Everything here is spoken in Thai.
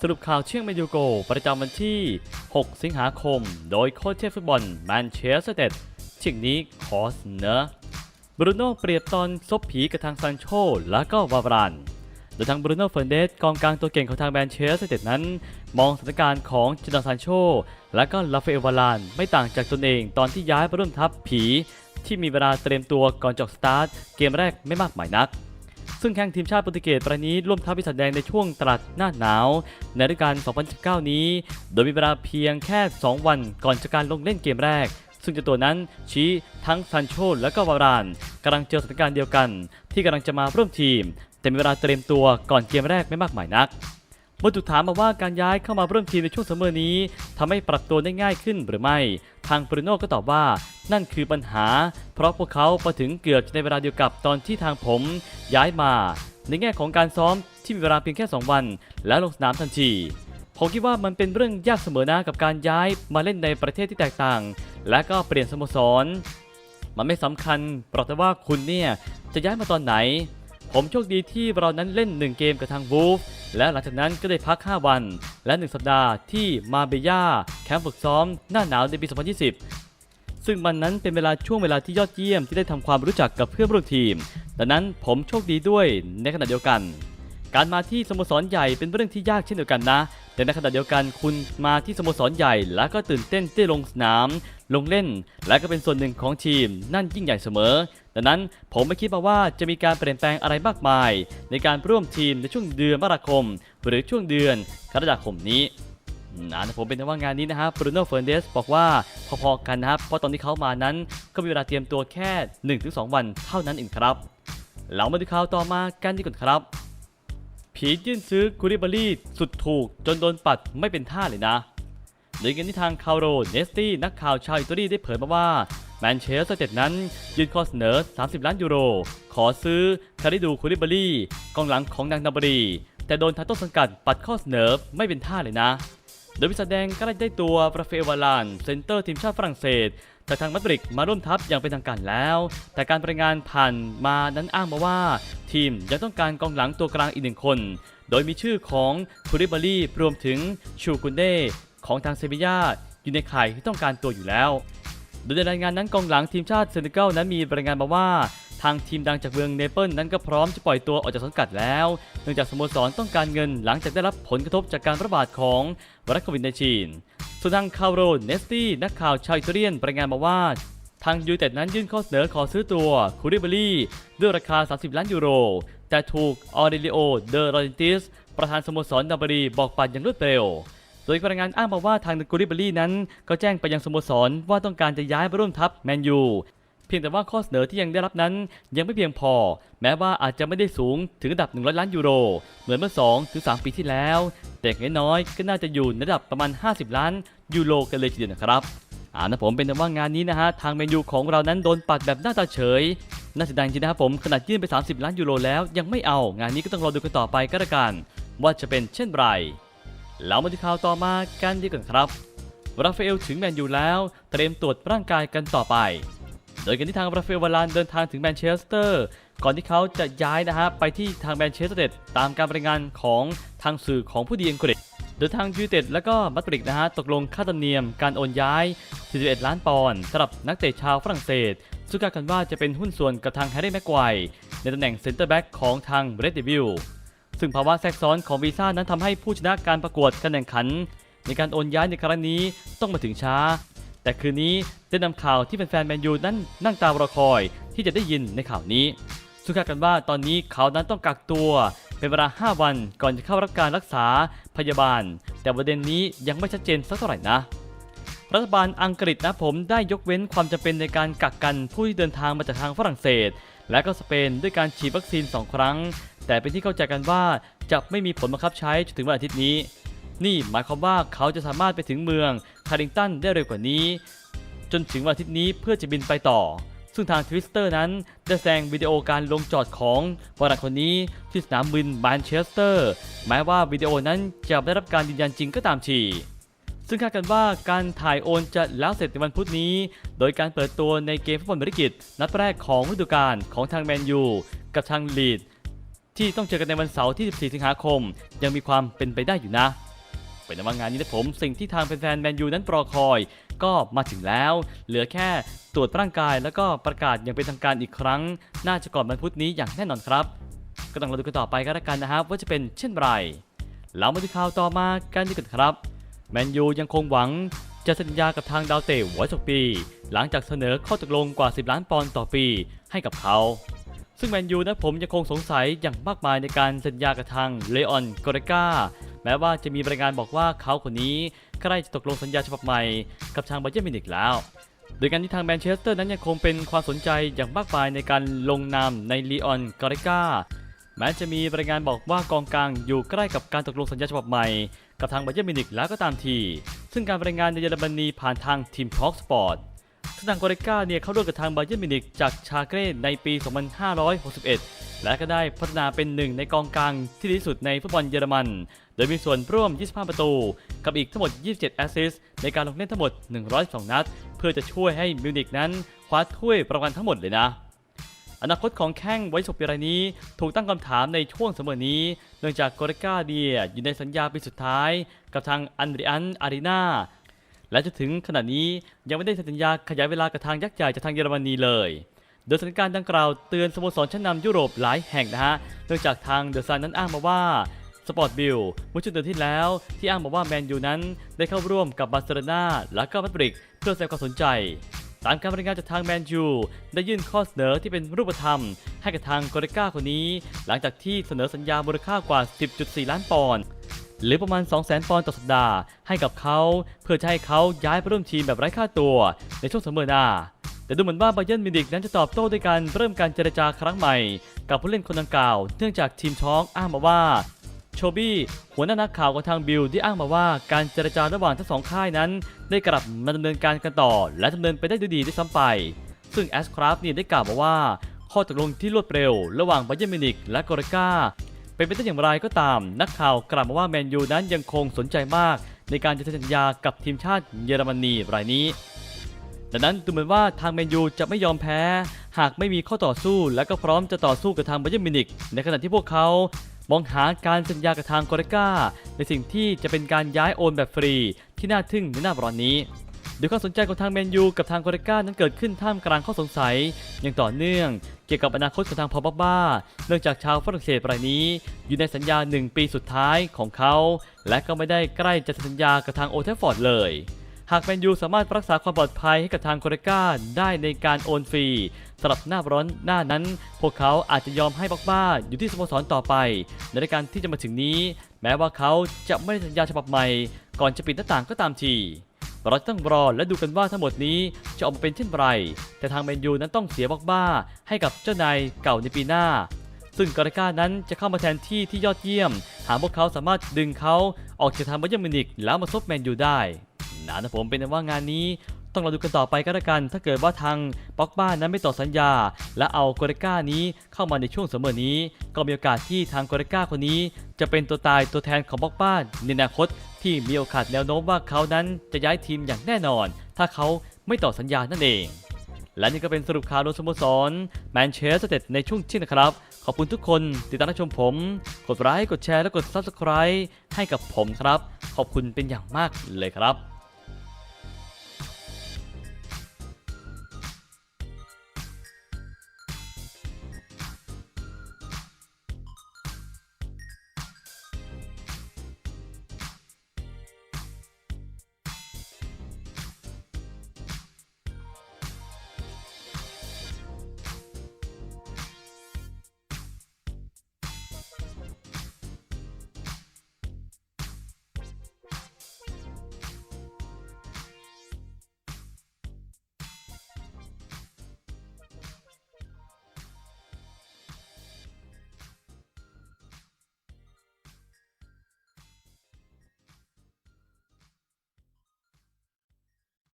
สรุปข่าวเชื่องแมนยูโก ประจำวันที่ 6 สิงหาคม โดยโค้ชเชฟฟุตบอลแมนเชสเตอร์เต็ดเช่งนี้ขอเสนอบรูโน่เปรียบตอนซบผีกับทางซันโชและก็วาวรานโดยทางบรูโน่เฟร์นเดสกองกลางตัวเก่งของทางแมนเชสเตอร์เต็ดนั้น มองสถานการณ์ของจินาซันโชและก็ลาเฟเอวารานไม่ต่างจากตนเองตอนที่ย้ายมาร่วมทัพผี ที่มีเวลาเตรียมตัวก่อนจอกสตาร์ทเกมแรกไม่มากหมายนัก ซึ่งแข่งทีมชาติโปรตุเกสประนี้ร่วมทัพพิสัดแดงในช่วงตลาดหน้าหนาว ในฤดูกาล 2019 นี้ โดยมีเวลาเพียงแค่ 2 วันก่อนจะการลงเล่นเกมแรก ซึ่งเจ้าตัวนั้นชี้ทั้งซันโชและก็วารานกำลังเจอสถานการณ์เดียวกัน ที่กำลังจะมาร่วมทีม แต่มีเวลาเตรียมตัวก่อนเกมแรกไม่มากมายนัก มื่อถูกถามมาว่าการย้ายเข้ามาร่วมทีมในช่วงซัมเมอร์นี้ทำให้ปรับตัวได้ง่ายขึ้นหรือไม่ ทางบรูโน่ก็ตอบว่า นั่นคือปัญหา เพราะพวกเขามาถึงเกือบในเวลาเดียวกับตอนที่ทางผม ย้ายมา ในแง่ของการซ้อมที่มีเวลาเพียงแค่ 2 วัน แล้วลงสนามทันทีผมคิดว่ามันเป็นเรื่องยากเสมอนะกับการย้ายมาเล่นในประเทศที่แตกต่าง และก็เปลี่ยนสโมสร มันไม่สำคัญเพราะแต่ว่าคุณเนี่ยจะย้ายมาตอนไหน ผมโชคดีที่เรานั้นเล่น 1 เกมกับทางวูฟและหลังจากนั้นก็ได้พัก 5 วัน และ 1 สัปดาห์ที่มาเบย่าแคมป์ฝึกซ้อมหน้าหนาวในปี 2020 ซึ่งมันนั้นเป็นเวลาช่วงเวลาที่ยอดเยี่ยมที่ได้ทำความรู้จักกับเพื่อนร่วมทีม ดังนั้นผมโชคดีด้วยในขณะเดียวกัน การมาที่สโมสรใหญ่เป็นเรื่องที่ยากเช่นเดียวกันนะ แต่ในขณะเดียวกันคุณมาที่สโมสรใหญ่ แล้วก็ตื่นเต้นที่ลงสนาม ลงเล่น และก็เป็นส่วนหนึ่งของทีม นั่นยิ่งใหญ่เสมอ ดังนั้นผมไม่คิดมาว่าจะมีการเปลี่ยนแปลงอะไรมากมาย ในการร่วมทีมในช่วงเดือนมกราคม หรือช่วงเดือนกรกฎาคมนี้นะผมเป็นว่างานนี้นะครับบรูโน่เฟ r ร์เดสบอกว่าพอๆกันนะครับ เพราะตอนที่เขามานั้นก็มีเวลาเตรียมตัวแค่ 1-2 วันเท่านั้นเองครับ เรามาดูข่าวต่อมากันดีกว่าครับ ผียื่นซื้อคูริบารีสุดถูกจนโดนปัดไม่เป็นท่าเลยนะโดยกันที่ทางคาร์โรเนสตี้นักข่าวชาวอิตาลีได้เผยมาว่าแมนเชสเตอร์เต็ดนั้นยื่นข้อเสนอ 30 ล้านยูโร ขอซื้อคาริดูคูริบารีกองหลังของนางนาบรี แต่โดนทางต้นสังกัดปัดข้อเสนอไม่เป็นท่าเลยนะ โดยวิสาแดงก็ได้ได้ตัวราฟาเอลวาลานเซนเตอร์ทีมชาติฝรั่งเศสจากทางมาดริดมาร่วมทัพอย่างเป็นทางการแล้ว แต่การรายงานผ่านมานั้นอ้างมาว่า ทีมยังต้องการกองหลังตัวกลางอีกหนึ่งคน โดยมีชื่อของคูริบารีรวมถึงชูกุนเดของทางเซบียาอยู่ในข่ายที่ต้องการตัวอยู่แล้ว โดยในรายงานนั้นกองหลังทีมชาติเซเนกัลนั้นมีรายงานมาว่า ทางทีมดังจากเมืองเนเปิลนั้นก็พร้อมจะปล่อยตัวออกจากสังกัดแล้ว เนื่องจากสโมสรต้องการเงินหลังจากได้รับผลกระทบจากการระบาดของไวรัสโควิดในจีนส่วนทางคาโรเนสตี้นักข่าวชาวอิตาเลียนรายงานมาว่าทางยูเต็ดนั้นยื่นข้อเสนอขอซื้อตัวคูริบารีด้วยราคา 30 ล้านยูโร แต่ถูกออเดลิโอ เดอรอเรนติส ประธานสโมสรดับบรีบอกปัดอย่างรวดเร็ว โดยรายงานอ้างมาว่าทางกูริบารีนั้น ก็แจ้งไปยังสโมสรว่าต้องการจะย้ายมาร่วมทัพแมนยู เพียงแต่ว่าข้อเสนอที่ยังได้รับนั้นยังไม่เพียงพอ แม้ว่าอาจจะไม่ได้สูงถึงระดับ 100 ล้านยูโร เหมือนเมื่อ2ถึง3ปีที่แล้ว แต่อย่างน้อยก็น่าจะอยู่ในระดับประมาณ 50 ล้านยูโรกันเลยทีเดียวนะครับอ่านะผมเป็นแต่ว่างานนี้นะฮะทางแมนยูของเรานั้นโดนปัดแบบหน้าตาเฉยน่าเสียดายจริงนะครับผมขนาดยื่นไป 30 ล้านยูโรแล้วยังไม่เอางานนี้ก็ต้องรอดูกันต่อไปก็แล้วกัน ว่าจะเป็นเช่นไรแล้วมาที่ข่าวต่อมากันดีกว่าครับราฟาเอลถึงแมนยูแล้ว เตรียมตรวจร่างกายกันต่อไป โดยกันที่ทางราฟาเอลวาลานเดินทางถึงแมนเชสเตอร์ ก่อนที่เขาจะย้ายนะฮะไปที่ทางแมนเชสเตอร์เต็ดตามการรายงานของทางสื่อของผู้ดีอังกฤษโดยทางยูเต็ดและก็มาดริดนะฮะตกลงค่าธรรมเนียมการโอนย้าย 41 ล้านปอนด์สำหรับนักเตะชาวฝรั่งเศสซึ่งคาดกันว่าจะเป็นหุ้นส่วนกับทางแฮร์รี่แม็กไกวในตำแหน่งเซนเตอร์แบ็กของทางเรดเดวิลซึ่งภาวะแทรกซ้อนของวีซ่านั้นทำให้ผู้ชนะการประกวดการแข่งขัน ในการโอนย้ายในครั้งนี้ต้องมาถึงช้า แต่คืนนี้ได้นำข่าวที่เป็นแฟนแมนยูนั้นนั่งตารอคอยที่จะได้ยินในข่าวนี้ซึ่งคากันว่าตอนนี้เขานั้นต้องกักตัว เป็นเวลา 5 วันก่อนจะเข้ารับการรักษาพยาบาล แต่ประเด็นนี้ยังไม่ชัดเจนสักเท่าไหร่นะ รัฐบาลอังกฤษนะผมได้ยกเว้นความจำเป็นในการกักกันผู้ที่เดินทางมาจากทางฝรั่งเศส และก็สเปนด้วยการฉีดวัคซีน 2 ครั้ง แต่เป็นที่เข้าใจกันว่าจะไม่มีผลบังคับใช้จนถึงวันอาทิตย์นี้ นี่หมายความว่าเขาจะสามารถไปถึงเมืองคาริงตันได้เร็วกว่านี้ จนถึงวันอาทิตย์นี้เพื่อจะบินไปต่อ ซึ่งทางทวิสเตอร์นั้นได้แสดงวิดีโอการลงจอดของวารักคนนี้ที่สนามบินแมนเชสเตอร์แม้ว่าวิดีโอนั้นจะไม่ได้รับการยืนยันจริงก็ตามทีซึ่งคาดกันว่าการถ่ายโอนจะแล้วเสร็จในวันพุธนี้ โดยการเปิดตัวในเกมฟุตบอลบริกิตนัดแรกของฤดูกาลของทางแมนยูกับทางลีดที่ต้องเจอกันในวันเสาร์ที่ 14 สิงหาคม ยังมีความเป็นไปได้อยู่นะ เป็นว่างานนี้นะผมสิ่งที่ทางแฟนๆแมนยูนั้นรอคอย ก็มาถึงแล้ว เหลือแค่ตรวจร่างกายแล้วก็ประกาศอย่างเป็นทางการอีกครั้ง น่าจะก่อนวันพุธนี้อย่างแน่นอนครับ ก็ต้องรอดูกันต่อไปก็แล้วกันนะครับ ว่าจะเป็นเช่นไรแล้วมาดูข่าวต่อมากันดีกว่าครับแมนยูยังคงหวังจะสัญญากับทางดาวเตะไว้สักปี หลังจากเสนอข้อตกลงกว่า 10 ล้านปอนด์ต่อปีให้กับเขา ซึ่งแมนยูนะผมยังคงสงสัยอย่างมากมายในการสัญญากับทางเลออนโกเรกา แม้ว่าจะมีรายงานบอกว่าเขาคนนี้ใกล้จะตกลงสัญญาฉบับใหม่กับทางไบเยอร์มิวนิกแล้ว โดยการที่ทางแมนเชสเตอร์นั้นยังคงเป็นความสนใจอย่างมากมายในการลงนามในลีออนกอริก้าแม้จะมีรายงานบอกว่ากองกลางอยู่ใกล้กับการตกลงสัญญาฉบับใหม่ กับทางไบเยอร์มิวนิกแล้วก็ตามที ซึ่งการรายงานในเยอรมนีผ่านทางทีมทอล์กสปอร์ต ทางกอริก้าเนี่ยเข้าร่วมกับทางไบเยิร์นมิวนิกจากชาเกรในปี 2561 และก็ได้พัฒนาเป็นหนึ่งในกองกลางที่ดีที่สุดในฟุตบอลเยอรมัน โดยมีส่วนร่วม 25 ประตู กับอีกทั้งหมด 27 แอสซิสต์ในการลงเล่นทั้งหมด 112 นัด เพื่อจะช่วยให้มิวนิกนั้นคว้าถ้วยรางวัลทั้งหมดเลยนะอนาคตของแข้งไว้ศกปีรายนี้ ถูกตั้งคำถามในช่วงเสมอนี้ เนื่องจากโกเรกาเดียอยู่ในสัญญาปีสุดท้าย กับทางอันเดรอันอารีนา และจนถึงขณะนี้ยังไม่ได้สัญญาขยายเวลากับทางยักษ์ใหญ่จากทางเยอรมนีเลย โดยสถานการณ์ดังกล่าวเตือนสโมสรชั้นนำยุโรปหลายแห่งนะฮะเนื่องจากทางเดอะซันนั้นอ้างมาว่าสปอร์ตบิลเมื่อช่วงเดือนที่แล้ว ที่อ้างมาว่าแมนยูนั้นได้เข้าร่วมกับบาร์เซโลนาและก็มาดริดเพื่อแสดงความสนใจ ตามการรายงานจากทางแมนยูได้ยื่นข้อเสนอที่เป็นรูปธรรม ให้กับทางโกเรก้าคนนี้ หลังจากที่เสนอสัญญามูลค่ากว่า 10.4 ล้านปอนด์ หรือประมาณ 200,000 ปอนด์ต่อสัปดาห์ให้กับเขา เพื่อจะให้เขาย้ายไปร่วมทีมแบบไร้ค่าตัวในช่วงเสมอหน้า แต่ดูเหมือนว่าไบเยร์นมิวนิกนั้นจะตอบโต้ด้วยการเริ่มการเจรจาครั้งใหม่ กับผู้เล่นคนดังกล่าว เนื่องจากทีมท้องอ้างมาว่าโชบี้หัวหน้านักข่าวของทางบิลที่อ้างมาว่าการเจรจาระหว่างทั้งสองค่ายนั้น ได้กลับมาดำเนินการกันต่อ และดำเนินไปได้ด้วยดีด้วยซ้ำไป ซึ่งแอสคราฟเนี่ยได้กล่าวมาว่า ข้อตกลงที่รวดเร็ว ระหว่างไบเยร์นมิวนิกและกอริก้า เป็นไปได้อย่างไรก็ตาม นักข่าวกล่าวมาว่าแมนยูนั้นยังคงสนใจมาก ในการจะเซ็นสัญญากับทีมชาติเยอรมนีรายนี้ดังนั้นดูเหมือนว่าทางแมนยูจะไม่ยอมแพ้ หากไม่มีข้อต่อสู้ และก็พร้อมจะต่อสู้กับทางไบเยร์มินิกในขณะที่พวกเขามองหาการสัญญากับทางกอริก้า ในสิ่งที่จะเป็นการย้ายโอนแบบฟรีที่น่าทึ่งในหน้าร้อนนี้ โดยความสนใจของทางแมนยูกับทางกอริก้านั้นเกิดขึ้นท่ามกลางข้อสงสัยอย่างต่อเนื่อง เกี่ยวกับอนาคตของทางพอบบ้าเนื่องจากชาวฝรั่งเศสรายนี้ อยู่ในสัญญา 1 ปีสุดท้ายของเขา และก็ไม่ได้ใกล้จะสัญญากับทางโอเทฟฟอร์ดเลย หากแมนยูสามารถรักษาความปลอดภัยให้กับทางโคเรก้าได้ในการโอนฟรีสำหรับหน้าร้อนหน้านั้น พวกเขาอาจจะยอมให้บักบ้าอยู่ที่สโมสรต่อไป ในรายการที่จะมาถึงนี้ แม้ว่าเขาจะไม่ได้สัญญาฉบับใหม่ ก่อนจะปิดหน้าต่างก็ตามที เราต้องรอและดูกันว่าทั้งหมดนี้จะออกมาเป็นเช่นไร แต่ทางแมนยูนั้นต้องเสียบักบ้าให้กับเจ้านายเก่าในปีหน้า ซึ่งกอริก้านั้นจะเข้ามาแทนที่ที่ยอดเยี่ยม หากพวกเขาสามารถดึงเขาออกจากทางบัยเยร์นมิวนิกแล้วมาซบแมนยูได้นะนะผมเป็นว่างานนี้ต้องรอดูกันต่อไปก็แล้วกัน ถ้าเกิดว่าทางป็อกบ้านนั้นไม่ต่อสัญญา และเอาโกเรก้านี้เข้ามาในช่วงเสมอนี้ ก็มีโอกาสที่ทางโกเรก้าคนนี้ จะเป็นตัวตายตัวแทนของป็อกบ้านในอนาคต ที่มีโอกาสแนวโน้มว่าเขานั้นจะย้ายทีมอย่างแน่นอน ถ้าเขาไม่ต่อสัญญานั่นเอง และนี่ก็เป็นสรุปข่าวโดยสโมสรแมนเชสเตอร์ในช่วงเที่ยงนะครับ ขอบคุณทุกคนติดตามรับชมผม กดไลค์กดแชร์และกด Subscribe ให้กับผมครับ ขอบคุณเป็นอย่างมากเลยครับ